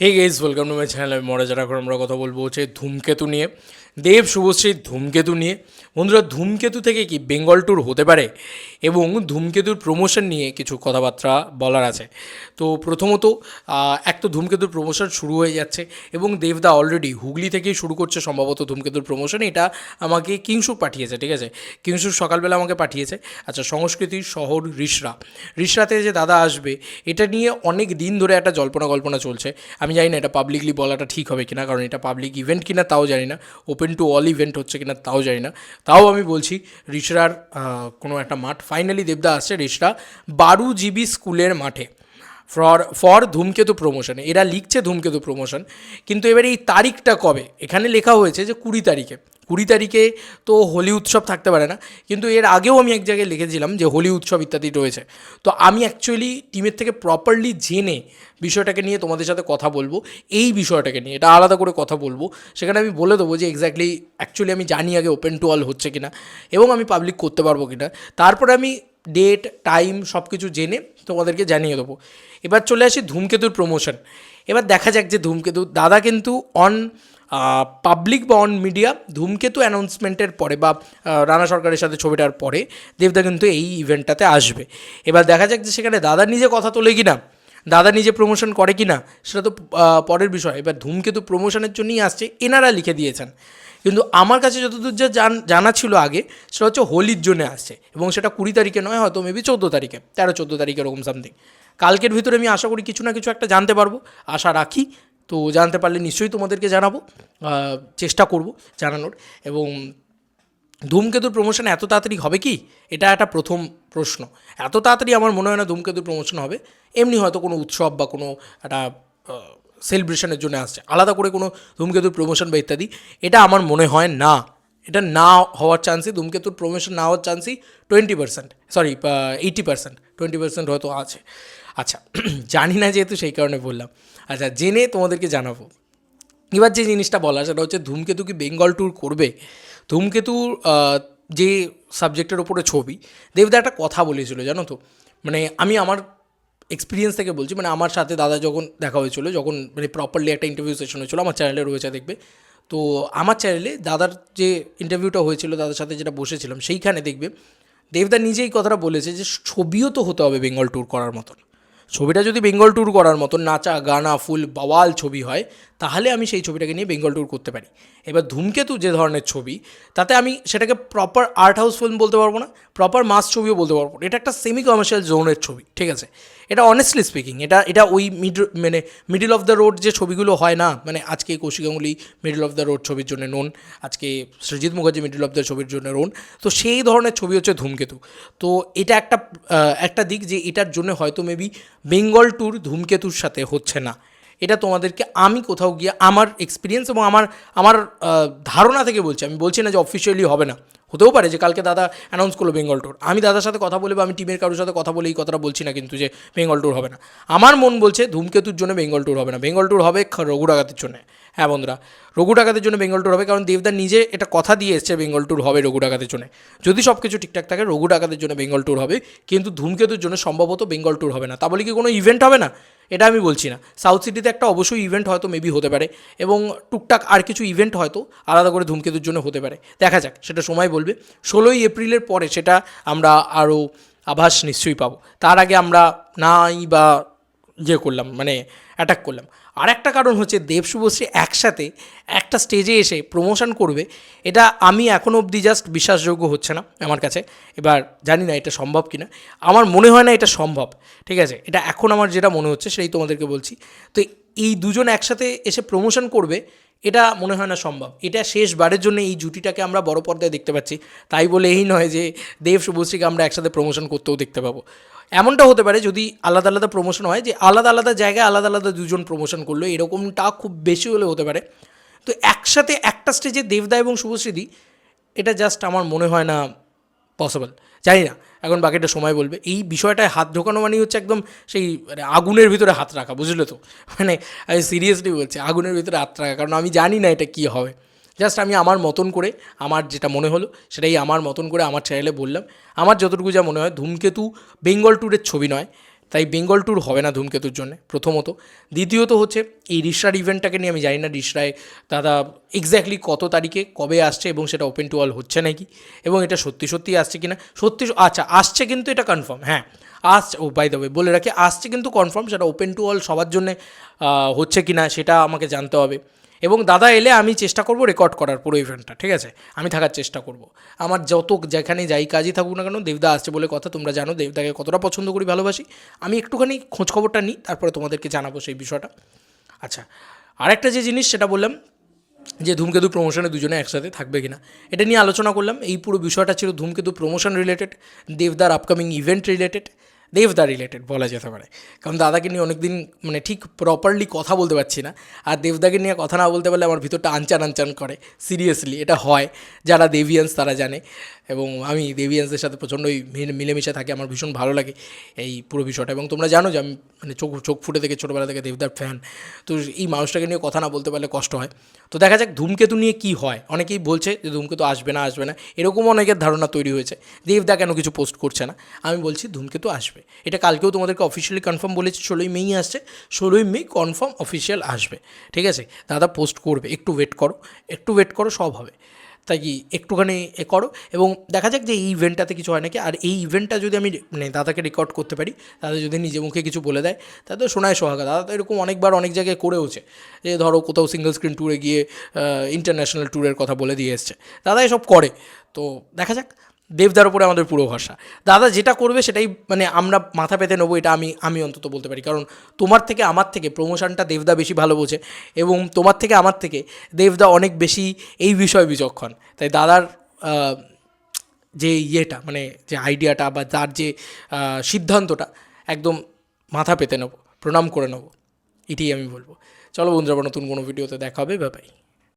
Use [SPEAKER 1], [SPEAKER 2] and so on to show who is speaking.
[SPEAKER 1] Hey guys welcome to my channel আমি মরা যারা এখন আমরা কথা বলব হচ্ছে ধূমকেতু নিয়ে। দেব শুভশ্রীর ধূমকেতু নিয়ে। বন্ধুরা, ধূমকেতু থেকে কি বেঙ্গল ট্যুর হতে পারে? এবং ধূমকেতুর প্রমোশন নিয়ে কিছু কথাবার্তা বলার আছে। তো প্রথমত এক তো ধূমকেতুর প্রমোশন শুরু হয়ে যাচ্ছে এবং দেবদা অলরেডি হুগলি থেকেই শুরু করছে সম্ভবত ধূমকেতুর প্রমোশন এটা আমাকে কিংসুক পাঠিয়েছে, ঠিক আছে? কিংসুক সকালবেলা আমাকে পাঠিয়েছে। আচ্ছা সংস্কৃতির শহর রিসরা। রিসরাতে যে দাদা আসবে, এটা নিয়ে অনেক দিন ধরে একটা জল্পনা কল্পনা চলছে। আমি জানি না এটা পাবলিকলি বলাটা ঠিক হবে কিনা, কারণ এটা পাবলিক ইভেন্ট কিনা, তাও জানি না। ওপেন টু অল ইভেন্ট হচ্ছে কিনা তাও জানি না। তাও আমি বলছি রিসরার কোনো একটা মাঠ। ফাইনালি দেবদা আসছে রিসরা বারো জিবি স্কুলের মাঠে। ফর ফর ধূমকেতু প্রমোশনে এরা লিখছে ধূমকেতু প্রমোশন কিন্তু এবার এই তারিখটা কবে? এখানে লেখা হয়েছে যে কুড়ি তারিখে। কুড়ি তারিখে তো হোলি উৎসব থাকতে পারে না, কিন্তু এর আগেও আমি এক জায়গায় লিখেছিলাম যে হোলি উৎসব ইত্যাদি রয়েছে। তো আমি অ্যাকচুয়ালি টিমের থেকে প্রপারলি জেনে বিষয়টাকে নিয়ে তোমাদের সাথে কথা বলব। এই বিষয়টাকে নিয়ে, এটা আলাদা করে কথা বলব। সেখানে আমি বলে দেবো যে এক্স্যাক্টলি অ্যাকচুয়ালি আমি জানি আগে ওপেন টু অল হচ্ছে কিনা, এবং আমি পাবলিক করতে পারব কিনা। তারপরে আমি ডেট টাইম সব কিছু জেনে তোমাদেরকে জানিয়ে দেবো। এবার চলে আসি ধূমকেতুর প্রমোশন এবার দেখা যাক যে ধূমকেতু, দাদা কিন্তু অন পাবলিক বা অন মিডিয়া ধূমকেতু অ্যানাউন্সমেন্টের পরে বা রানা সরকারের সাথে ছবিটার পরে দেবদা কিন্তু এই ইভেন্টটাতে আসবে। এবার দেখা যাক যে সেখানে দাদা নিজে কথা তোলে কি না দাদা নিজে প্রমোশন করে কি না সেটা তো পরের বিষয়। এবার ধূমকেতু প্রমোশনের জন্যই আসছে। এনারা লিখে দিয়েছেন। কিন্তু আমার কাছে যতদূর যা জান- ছিল আগে, সেটা হচ্ছে হোলির জন্য আসছে। এবং সেটা কুড়ি তারিখে নয়, হয়তো মেবি চোদ্দ তারিখে, তেরো চোদ্দ তারিখে এরকম সামথিং কালকের ভিতরে আমি আশা করি কিছু না কিছু একটা জানতে পারব, আশা রাখি। তো জানতে পারলে নিশ্চয়ই তোমাদেরকে জানাব চেষ্টা করব জানানোর। এবং ধূমকেতুর প্রমোশন এত তাড়াতাড়ি হবে কি? এটা একটা প্রথম প্রশ্ন। এত তাড়াতাড়ি আমার মনে হয় না ধূমকেতুর প্রমোশন হবে। এমনি হয়তো কোনো উৎসব বা কোনো একটা সেলিব্রেশনের জন্য আসছে। আলাদা করে কোনো ধূমকেতুর প্রমোশন বা ইত্যাদি, এটা আমার মনে হয় না। এটা না হওয়ার চান্সই ধূমকেতুর প্রমোশন না হওয়ার চান্সই twenty percent sorry eighty percent twenty percent হয়তো আছে। আচ্ছা জানি না যেহেতু সেই কারণে বললাম। আচ্ছা জেনে তোমাদেরকে জানাব। এবার যে জিনিসটা বলা সেটা হচ্ছে ধূমকেতু কি বেঙ্গল ট্যুর করবে? ধূমকেতুর যে সাবজেক্টের ওপরে ছবি, দেবদা একটা কথা বলেছিল, জানো তো? মানে আমি আমার এক্সপিরিয়েন্স থেকে বলছি মানে আমার সাথে দাদা যখন দেখা হয়েছিল, যখন মানে প্রপারলি একটা ইন্টারভিউ সেশন হয়েছিলো, আমার চ্যানেলে রয়েছে দেখবে। তো আমার চ্যানেলে দাদার যে ইন্টারভিউটা হয়েছিল, দাদার সাথে যেটা বসেছিলাম, সেইখানে দেখবে, দেবদা নিজেই কথাটা বলেছে যে, ছবিও তো হতে হবে বেঙ্গল ট্যুর করার মতন। ছবিটা যদি বেঙ্গল ট্যুর করার মতো নাচা, গানা, ফুল, বাওয়াল ছবি হয়, তাহলে আমি সেই ছবিটাকে নিয়ে বেঙ্গল ট্যুর করতে পারি। এবার ধূমকেতু যে ধরনের ছবি, তাতে আমি সেটাকে প্রপার আর্ট হাউস ফিল্ম বলতে পারব না প্রপার মাস ছবিও বলতে পারব না। এটা একটা সেমি কমার্শিয়াল জোনের ছবি, ঠিক আছে? এটা অনেস্টলি স্পিকিং এটা এটা ওই মিড মানে মিডিল অফ দ্য রোড যে ছবিগুলো হয় না মানে আজকে Kaushik Ganguly middle of the road ছবির জন্য নোন আজকে Srijit Mukherji middle of the ছবির জন্য নোন তো সেই ধরনের ছবি হচ্ছে ধূমকেতু। তো এটা একটা একটা দিক যে এটার জন্য হয়তো মেবি বেঙ্গল ট্যুর ধূমকেতুর সাথে হচ্ছে না। এটা তোমাদেরকে আমি কোথাও গিয়ে আমার এক্সপিরিয়েন্স এবং আমার আমার ধারণা থেকে বলছি। আমি বলছি না যে অফিসিয়ালি হবে না। হতেও পারে যে কালকে দাদা অ্যানাউন্স করল বেঙ্গল ট্যুর। আমি দাদার সাথে কথা বলে বা আমি টিমের কারোর সাথে কথা বলে এই কথাটা বলছি না কিন্তু যে বেঙ্গল ট্যুর হবে না। আমার মন বলছে ধূমকেতুর জন্য বেঙ্গল ট্যুর হবে না। বেঙ্গল ট্যুর হবে রঘুরাঘাতের রঘু জন্য। হ্যাঁ বন্ধুরা, রঘু ডাকাতের জন্য বেঙ্গল ট্যুর হবে, কারণ দেবদা নিজে এটা কথা দিয়ে এসছে বেঙ্গল ট্যুর হবে রঘু ডাকাতের জন্য। যদি সব কিছু ঠিকঠাক থাকে, রঘু ডাকাতের জন্য বেঙ্গল ট্যুর হবে, কিন্তু ধূমকেতুর জন্য সম্ভবত বেঙ্গল ট্যুর হবে না। তা বলে কি কোনো ইভেন্ট হবে না? এটা আমি বলছি না। সাউথ সিটিতে একটা অবশ্যই ইভেন্ট হয়তো মেবি হতে পারে, এবং টুকটাক আর কিছু ইভেন্ট হয়তো আলাদা করে ধূমকেতুর জন্য হতে পারে। দেখা যাক, সেটা সময় বলবে। ষোলোই এপ্রিলের পরে সেটা আমরা আরও আভাস নিশ্চয়ই পাবো। তার আগে আমরা নাই বা ইয়ে করলাম মানে অ্যাটাক করলাম। আর একটা কারণ হচ্ছে দেব শুভশ্রী একসাথে একটা স্টেজে এসে প্রমোশন করবে, এটা আমি এখনও অবধি জাস্ট বিশ্বাসযোগ্য হচ্ছে না আমার কাছে। এবার জানি না এটা সম্ভব কি না আমার মনে হয় না এটা সম্ভব, ঠিক আছে? এটা এখন আমার যেটা মনে হচ্ছে সেটাই তোমাদেরকে বলছি। তো এই দুজন একসাথে এসে প্রমোশন করবে এটা মনে হয় না সম্ভব। এটা শেষবারের জন্য এই জুটিটাকে আমরা বড় পর্দায় দেখতে পাচ্ছি। তাই বলে এই নয় যে দেব শুভশ্রীকে আমরা একসাথে প্রমোশন করতেও দেখতে পাবো। এমনটা হতে পারে যদি আলাদা আলাদা প্রমোশন হয় যে আলাদা আলাদা জায়গায় আলাদা আলাদা দুজন প্রমোশন করল, এরকমটা খুব বেশি হলে হতে পারে। তো একসাথে একটা স্টেজে দেবদা এবং শুভশ্রীদি এটা জাস্ট আমার মনে হয় না পসিবল জানি না। এখন বাকিটা সময় বলবে। এই বিষয়টায় হাত ঢোকানো মানেই হচ্ছে একদম সেই মানে আগুনের ভিতরে হাত রাখা, বুঝলে তো? মানে আমি সিরিয়াসলি বলছি, আগুনের ভিতরে হাত রাখা, কারণ আমি জানি না এটা কী হবে। জাস্ট আমি আমার মতন করে, আমার যেটা মনে হলো, সেটাই আমার মতন করে আমার চ্যানেলে বললাম। আমার যতটুকু যা মনে হয়, ধূমকেতু বেঙ্গল ট্যুরের ছবি নয়। তাই বেঙ্গল ট্যুর হবে না ধূমকেতুর জন্য, প্রথমত। দ্বিতীয়ত হচ্ছে, এই রিসরার ইভেন্টটাকে নিয়ে আমি জানি না রিসরায় দাদা এক্স্যাক্টলি কত তারিখে কবে আসছে এবং সেটা ওপেন টু অল হচ্ছে নাকি, এবং এটা সত্যি সত্যি আসছে কি না সত্যি আচ্ছা আসছে কিন্তু এটা কনফার্ম হ্যাঁ। আসছে, ও বাই দ্য বলে রাখি, আসছে কিন্তু কনফার্ম সেটা ওপেন টু অল সবার জন্যে হচ্ছে কি না সেটা আমাকে জানতে হবে। এবং দাদা এলে আমি চেষ্টা করব রেকর্ড করার পুরো ইভেন্টটা ঠিক আছে? আমি থাকার চেষ্টা করব। আমার যত যেখানে যাই কাজই থাকুক না কেন, দেবদা আসছে বলে কথা, তোমরা জানো, দেবদাকে কতটা পছন্দ করি, ভালোবাসি। আমি একটুখানি খোঁজ খবরটা নিই, তারপরে তোমাদেরকে জানাব সেই বিষয়টা। আচ্ছা আরেকটা যে জিনিস সেটা বললাম, যে ধূমকেতু প্রমোশনে দুজনে একসাথে থাকবে কিনা, এটা নিয়ে আলোচনা করলাম। এই পুরো বিষয়টা ছিল ধূমকেতু প্রমোশন রিলেটেড দেবদার আপকামিং ইভেন্ট রিলেটেড দেবদা রিলেটেড বলা যেতে পারে। কারণ দাদাকে নিয়ে অনেকদিন মানে ঠিক প্রপারলি কথা বলতে পারছি না। আর দেবদাকে নিয়ে কথা না বলতে পারলে আমার ভিতরটা আনচান আনচান করে। সিরিয়াসলি এটা হয়। যারা দেবিয়ান্স তারা জানে। এবং আমি দেবিয়ান্সদের সাথে প্রচণ্ডই মিল- মিলেমিশে থাকি। আমার ভীষণ ভালো লাগে এই পুরো বিষয়টা। এবং তোমরা জানো যে আমি মানে চোখ চোখ ফুটে থেকে ছোটোবেলা থেকে দেবদার ফ্যান তো এই মানুষটাকে নিয়ে কথা না বলতে পারলে কষ্ট হয়। তো দেখা যাক ধূমকেতু নিয়ে কী হয়। অনেকেই বলছে যে ধূমকেতু আসবে না আসবে না। এরকম অনেকের ধারণা তৈরি হয়েছে। দেবদা কেন কিছু পোস্ট করছে না? আমি বলছি ধূমকেতু আসবে। এটা কালকেও তোমাদেরকে অফিসিয়ালি কনফার্ম বলেছি, ষোলোই মেই আসছে। ষোলোই মে কনফার্ম অফিসিয়াল আসবে। ঠিক আছে? দাদা পোস্ট করবে। একটু ওয়েট করো। একটু ওয়েট করো, সব হবে। তাই কি? একটুখানি এ করো। এবং দেখা যাক যে এই ইভেন্টটাতে কিছু হয় নাকি। আর এই ইভেন্টটা যদি আমি মানে দাদাকে রেকর্ড করতে পারি, দাদা যদি নিজে মুখে কিছু বলে দেয়, তাহলে শোনায় সোহাগা। দাদা তো এরকম অনেকবার অনেক জায়গায় করেওছে। যে ধরো কোথাও সিঙ্গেল স্ক্রিন ট্যুরে গিয়ে ইন্টারন্যাশনাল ট্যুরের কথা বলে দিয়ে এসছে। দাদা এসব করে। তো দেখা যাক। দেবদার উপরে আমাদের পুরো ভরসা। দাদা যেটা করবে সেটাই মানে আমরা মাথা পেতে নেব, এটা আমি আমি অন্তত বলতে পারি। কারণ তোমার থেকে আমার থেকে প্রমোশনটা দেবদা বেশি ভালো বোঝে এবং তোমার থেকে আমার থেকে দেবদা অনেক বেশি এই বিষয়ে বিচক্ষণ। তাই দাদার যে ইয়েটা মানে যে আইডিয়াটা বা তার যে সিদ্ধান্তটা একদম মাথা পেতে নেব, প্রণাম করে নেব। এটাই আমি বলব। চলো বন্ধুরা নতুন কোনো ভিডিওতে দেখা হবে। ব্যাপাই